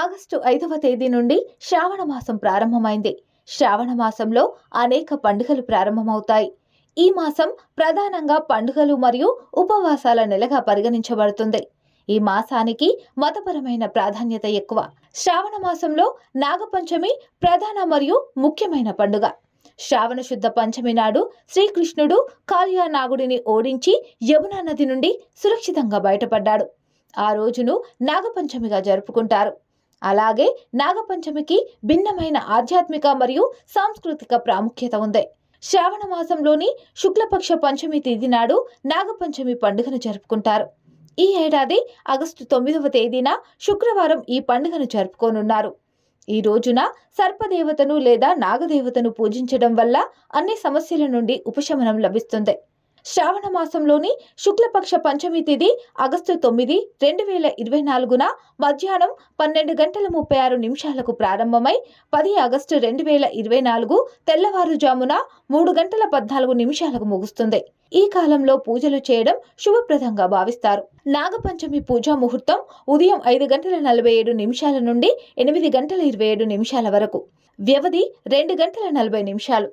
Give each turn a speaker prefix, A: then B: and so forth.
A: August ఐదవ తేదీ నుండి శ్రావణ మాసం ప్రారంభమైంది. శ్రావణ మాసంలో అనేక పండుగలు ప్రారంభమవుతాయి. ఈ మాసం ప్రధానంగా పండుగలు మరియు ఉపవాసాల నెలగా పరిగణించబడుతుంది. ఈ మాసానికి మతపరమైన ప్రాధాన్యత ఎక్కువ. శ్రావణ మాసంలో నాగపంచమి ప్రధాన మరియు ముఖ్యమైన పండుగ. శ్రావణ శుద్ధ పంచమి నాడు శ్రీకృష్ణుడు కాళియా నాగుడిని ఓడించి యమునా నది నుండి సురక్షితంగా బయటపడ్డాడు. ఆ రోజును నాగపంచమిగా జరుపుకుంటారు. అలాగే నాగపంచమికి భిన్నమైన ఆధ్యాత్మిక మరియు సాంస్కృతిక ప్రాముఖ్యత ఉంది. శ్రావణ మాసంలోని శుక్లపక్ష పంచమి తేదీ నాడు నాగపంచమి పండుగను జరుపుకుంటారు. ఈ ఏడాది ఆగస్టు తొమ్మిదవ తేదీన శుక్రవారం ఈ పండుగను జరుపుకోనున్నారు. ఈ రోజున సర్పదేవతను లేదా నాగదేవతను పూజించడం వల్ల అన్ని సమస్యల నుండి ఉపశమనం లభిస్తుంది. శ్రావణ మాసంలోని శుక్లపక్ష పంచమి తిథి ఆగస్టు తొమ్మిది రెండు వేల ఇరవై నాలుగున మధ్యాహ్నం పన్నెండు గంటల ముప్పై ఆరు నిమిషాలకు ప్రారంభమై పది ఆగస్టు రెండు వేల ఇరవై నాలుగు తెల్లవారుజామున మూడు గంటల పద్నాలుగు నిమిషాలకు ముగుస్తుంది. ఈ కాలంలో పూజలు చేయడం శుభప్రదంగా భావిస్తారు. నాగపంచమి పూజా ముహూర్తం ఉదయం ఐదు గంటల నలభై ఏడు నిమిషాల నుండి ఎనిమిది గంటల ఇరవై ఏడు నిమిషాల వరకు. వ్యవధి రెండు గంటల నలభై నిమిషాలు.